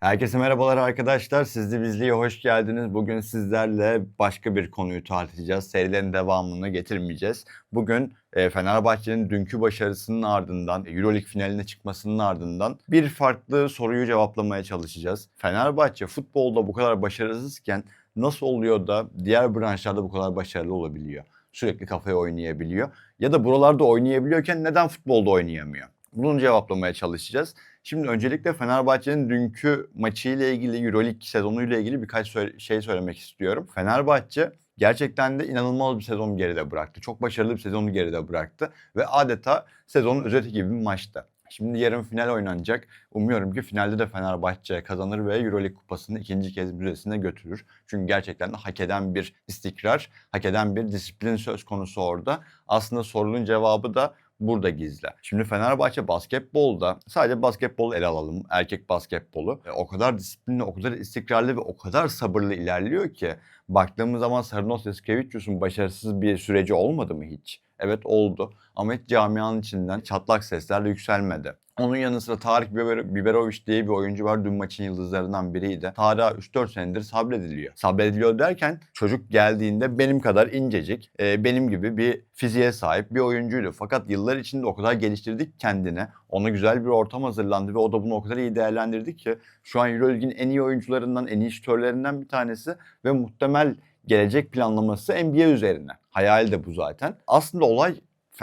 Herkese merhabalar arkadaşlar. Siz de bizliğe hoş geldiniz. Bugün sizlerle başka bir konuyu tartışacağız. Serilerin devamını getirmeyeceğiz. Bugün e, Fenerbahçe'nin dünkü başarısının ardından, Euroleague finaline çıkmasının ardından bir farklı soruyu cevaplamaya çalışacağız. Fenerbahçe futbolda bu kadar başarısızken nasıl oluyor da diğer branşlarda bu kadar başarılı olabiliyor? Sürekli kafaya oynayabiliyor. Ya da buralarda oynayabiliyorken neden futbolda oynayamıyor? Bunu cevaplamaya çalışacağız. Şimdi öncelikle Fenerbahçe'nin dünkü maçıyla ilgili, Euroleague sezonuyla ilgili birkaç şey söylemek istiyorum. Fenerbahçe gerçekten de inanılmaz bir sezon geride bıraktı. Çok başarılı bir sezonu geride bıraktı ve adeta sezonun özeti gibi bir maçtı. Şimdi yarın final oynanacak. Umuyorum ki finalde de Fenerbahçe kazanır ve Euroleague kupasını ikinci kez müzesine götürür. Çünkü gerçekten de hak eden bir istikrar, hak eden bir disiplin söz konusu orada. Aslında sorunun cevabı da burada gizli. Şimdi Fenerbahçe basketbolda sadece basketbol ele alalım. Erkek basketbolu. E, o kadar disiplinli, o kadar istikrarlı ve o kadar sabırlı ilerliyor ki baktığımız zaman Sarınos Eskevicius'un başarısız bir süreci olmadı mı hiç? Evet oldu ama hiç camianın içinden çatlak seslerle yükselmedi. Onun yanı sıra Tarık Biber- Biberovic diye bir oyuncu var. Dün maçın yıldızlarından biriydi. Tarık'a 3-4 senedir sabrediliyor. Sabrediliyor derken çocuk geldiğinde benim kadar incecik, e, benim gibi bir fiziğe sahip bir oyuncuydu. Fakat yıllar içinde o kadar geliştirdik kendine. Ona güzel bir ortam hazırlandı ve o da bunu o kadar iyi değerlendirdi ki şu an Euroleague'in en iyi oyuncularından, en iyi şütörlerinden bir tanesi ve muhtemel gelecek planlaması NBA üzerine. Hayal de bu zaten. Aslında olay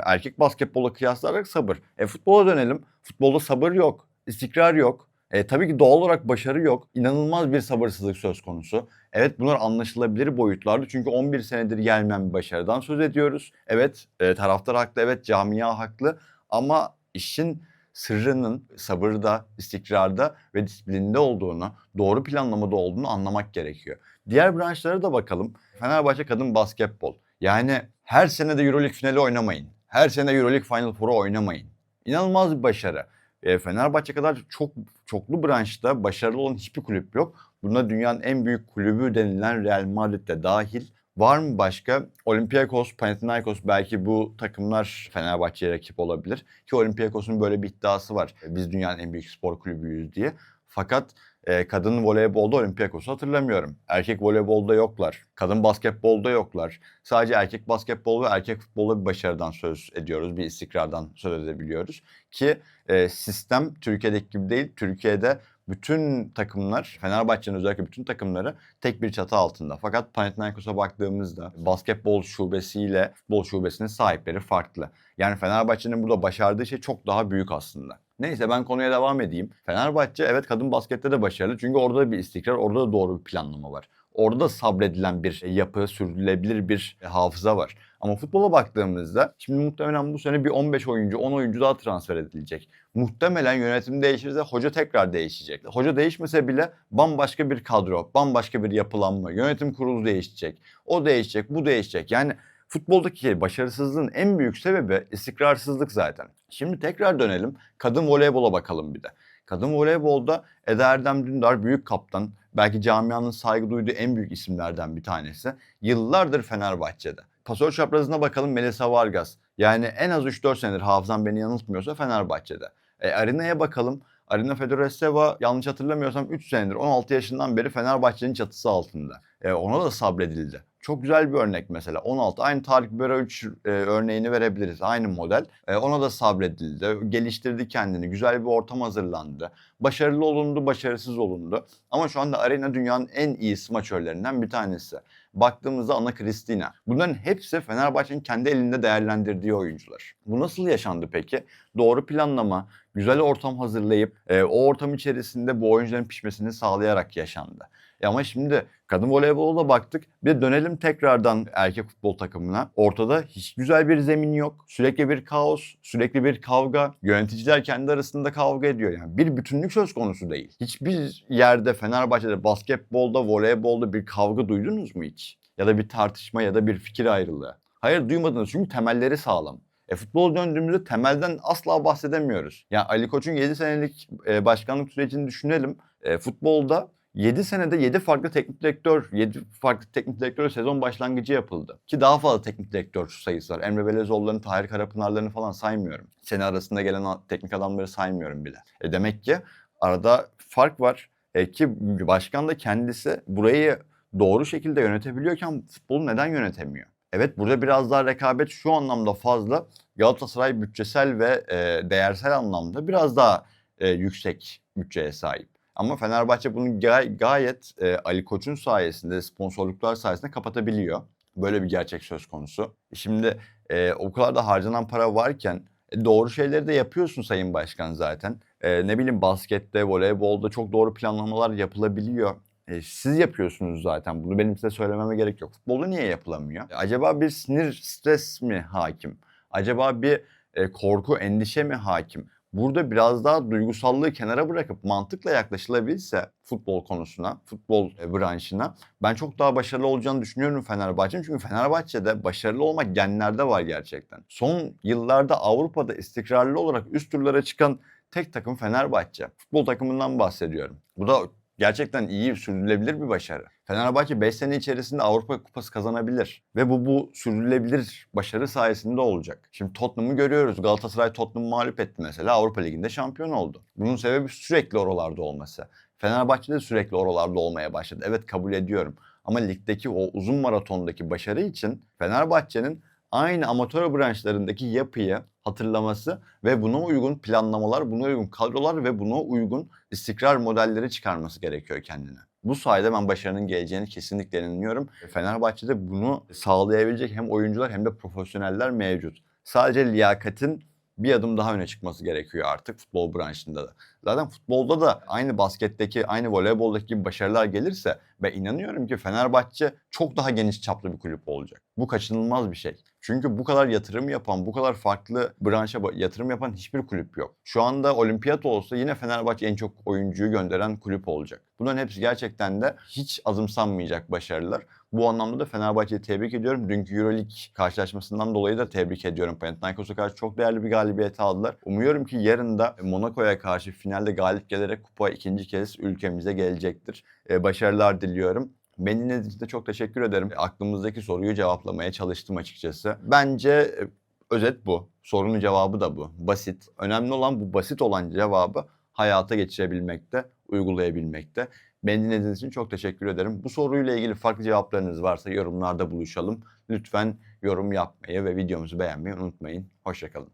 erkek basketbola kıyaslayarak sabır. E futbola dönelim. Futbolda sabır yok, istikrar yok. E, tabii ki doğal olarak başarı yok. İnanılmaz bir sabırsızlık söz konusu. Evet bunlar anlaşılabilir boyutlardı. Çünkü 11 senedir gelmeyen bir başarıdan söz ediyoruz. Evet e, taraftar haklı, evet camia haklı. Ama işin sırrının sabırda, istikrarda ve disiplinde olduğunu, doğru planlamada olduğunu anlamak gerekiyor. Diğer branşlara da bakalım. Fenerbahçe kadın basketbol. Yani her sene de Euroleague finali oynamayın. Her sene Euroleague Final Four'u oynamayın. İnanılmaz bir başarı. E, Fenerbahçe kadar çok çoklu branşta başarılı olan hiçbir kulüp yok. Buna dünyanın en büyük kulübü denilen Real Madrid de dahil. Var mı başka? Olympiakos, Panathinaikos belki bu takımlar Fenerbahçe'ye rakip olabilir. Ki Olympiakos'un böyle bir iddiası var. Biz dünyanın en büyük spor kulübüyüz diye. Fakat e, kadın voleybolda Olympiakos'u hatırlamıyorum. Erkek voleybolda yoklar. Kadın basketbolda yoklar. Sadece erkek basketbol ve erkek futbolda bir başarıdan söz ediyoruz. Bir istikrardan söz edebiliyoruz. Ki e, sistem Türkiye'deki gibi değil. Türkiye'de bütün takımlar, Fenerbahçe'nin özellikle bütün takımları tek bir çatı altında. Fakat Panathinaikos'a baktığımızda basketbol şubesiyle futbol şubesinin sahipleri farklı. Yani Fenerbahçe'nin burada başardığı şey çok daha büyük aslında. Neyse ben konuya devam edeyim. Fenerbahçe evet kadın baskette de başarılı. Çünkü orada da bir istikrar, orada da doğru bir planlama var. Orada da sabredilen bir yapı, sürdürülebilir bir hafıza var. Ama futbola baktığımızda şimdi muhtemelen bu sene bir 15 oyuncu, 10 oyuncu daha transfer edilecek. Muhtemelen yönetim değişirse hoca tekrar değişecek. Hoca değişmese bile bambaşka bir kadro, bambaşka bir yapılanma, yönetim kurulu değişecek. O değişecek, bu değişecek. Yani futboldaki başarısızlığın en büyük sebebi istikrarsızlık zaten. Şimdi tekrar dönelim. Kadın voleybola bakalım bir de. Kadın voleybolda Eda Erdem Dündar büyük kaptan. Belki camianın saygı duyduğu en büyük isimlerden bir tanesi. Yıllardır Fenerbahçe'de. Pasör çaprazına bakalım Melisa Vargas. Yani en az 3-4 senedir hafızam beni yanıltmıyorsa Fenerbahçe'de. E, Arina'ya bakalım. Arina Fedoresseva yanlış hatırlamıyorsam 3 senedir 16 yaşından beri Fenerbahçe'nin çatısı altında. E, ona da sabredildi. Çok güzel bir örnek mesela. 16 aynı Tarık Biberovic e, örneğini verebiliriz. Aynı model. E, ona da sabredildi. Geliştirdi kendini. Güzel bir ortam hazırlandı. Başarılı olundu, başarısız olundu. Ama şu anda Arena dünyanın en iyi smaçörlerinden bir tanesi. Baktığımızda Ana Kristina. Bunların hepsi Fenerbahçe'nin kendi elinde değerlendirdiği oyuncular. Bu nasıl yaşandı peki? Doğru planlama, güzel ortam hazırlayıp e, o ortam içerisinde bu oyuncuların pişmesini sağlayarak yaşandı. E ama şimdi kadın voleybola baktık. Bir dönelim tekrardan erkek futbol takımına. Ortada hiç güzel bir zemin yok. Sürekli bir kaos, sürekli bir kavga. Yöneticiler kendi arasında kavga ediyor. Yani bir bütünlük söz konusu değil. Hiçbir yerde Fenerbahçe'de basketbolda, voleybolda bir kavga duydunuz mu hiç? Ya da bir tartışma ya da bir fikir ayrılığı. Hayır duymadınız çünkü temelleri sağlam. E futbola döndüğümüzde temelden asla bahsedemiyoruz. Yani Ali Koç'un 7 senelik e, başkanlık sürecini düşünelim. E, futbolda 7 senede 7 farklı teknik direktör, 7 farklı teknik direktör sezon başlangıcı yapıldı. Ki daha fazla teknik direktör sayısı var. Emre Belezoğulları'nı, Tahir Karapınar'larını falan saymıyorum. Sene arasında gelen teknik adamları saymıyorum bile. E demek ki arada fark var. E, ki başkan da kendisi burayı doğru şekilde yönetebiliyorken futbolu neden yönetemiyor? Evet burada biraz daha rekabet şu anlamda fazla. Galatasaray bütçesel ve e, değersel anlamda biraz daha e, yüksek bütçeye sahip. Ama Fenerbahçe bunu gay- gayet e, Ali Koç'un sayesinde, sponsorluklar sayesinde kapatabiliyor. Böyle bir gerçek söz konusu. Şimdi e, o kadar da harcanan para varken e, doğru şeyleri de yapıyorsun Sayın Başkan zaten. E, ne bileyim baskette, voleybolda çok doğru planlamalar yapılabiliyor. E, siz yapıyorsunuz zaten. Bunu benim size söylememe gerek yok. Futbolda niye yapılamıyor? E, acaba bir sinir, stres mi hakim? Acaba bir e, korku, endişe mi hakim? Burada biraz daha duygusallığı kenara bırakıp mantıkla yaklaşılabilse futbol konusuna, futbol e, branşına ben çok daha başarılı olacağını düşünüyorum Fenerbahçe'nin. Çünkü Fenerbahçe'de başarılı olmak genlerde var gerçekten. Son yıllarda Avrupa'da istikrarlı olarak üst turlara çıkan tek takım Fenerbahçe. Futbol takımından bahsediyorum. Bu da gerçekten iyi, sürdürülebilir bir başarı. Fenerbahçe 5 sene içerisinde Avrupa Kupası kazanabilir. Ve bu bu sürdürülebilir başarı sayesinde olacak. Şimdi Tottenham'ı görüyoruz. Galatasaray Tottenham'ı mağlup etti mesela. Avrupa Ligi'nde şampiyon oldu. Bunun sebebi sürekli oralarda olması. Fenerbahçe de sürekli oralarda olmaya başladı. Evet kabul ediyorum. Ama ligdeki o uzun maratondaki başarı için Fenerbahçe'nin aynı amatör branşlarındaki yapıyı hatırlaması ve buna uygun planlamalar, buna uygun kadrolar ve buna uygun istikrar modelleri çıkarması gerekiyor kendine. Bu sayede ben başarının geleceğini kesinlikle inanıyorum. Fenerbahçe'de bunu sağlayabilecek hem oyuncular hem de profesyoneller mevcut. Sadece liyakatin bir adım daha öne çıkması gerekiyor artık futbol branşında da. Zaten futbolda da aynı basketteki, aynı voleyboldaki gibi başarılar gelirse ben inanıyorum ki Fenerbahçe çok daha geniş çaplı bir kulüp olacak. Bu kaçınılmaz bir şey. Çünkü bu kadar yatırım yapan, bu kadar farklı branşa yatırım yapan hiçbir kulüp yok. Şu anda olimpiyat olsa yine Fenerbahçe en çok oyuncuyu gönderen kulüp olacak. Bunların hepsi gerçekten de hiç azımsanmayacak başarılar. Bu anlamda da Fenerbahçe'yi tebrik ediyorum. Dünkü Euroleague karşılaşmasından dolayı da tebrik ediyorum. Panathinaikos'a karşı çok değerli bir galibiyet aldılar. Umuyorum ki yarın da Monaco'ya karşı finalde galip gelerek kupa ikinci kez ülkemize gelecektir. Ee, başarılar diliyorum. Beni için de çok teşekkür ederim. Aklımızdaki soruyu cevaplamaya çalıştım açıkçası. Bence e, özet bu. Sorunun cevabı da bu. Basit. Önemli olan bu basit olan cevabı hayata geçirebilmekte, uygulayabilmekte. Beni dinlediğiniz için çok teşekkür ederim. Bu soruyla ilgili farklı cevaplarınız varsa yorumlarda buluşalım. Lütfen yorum yapmayı ve videomuzu beğenmeyi unutmayın. Hoşçakalın.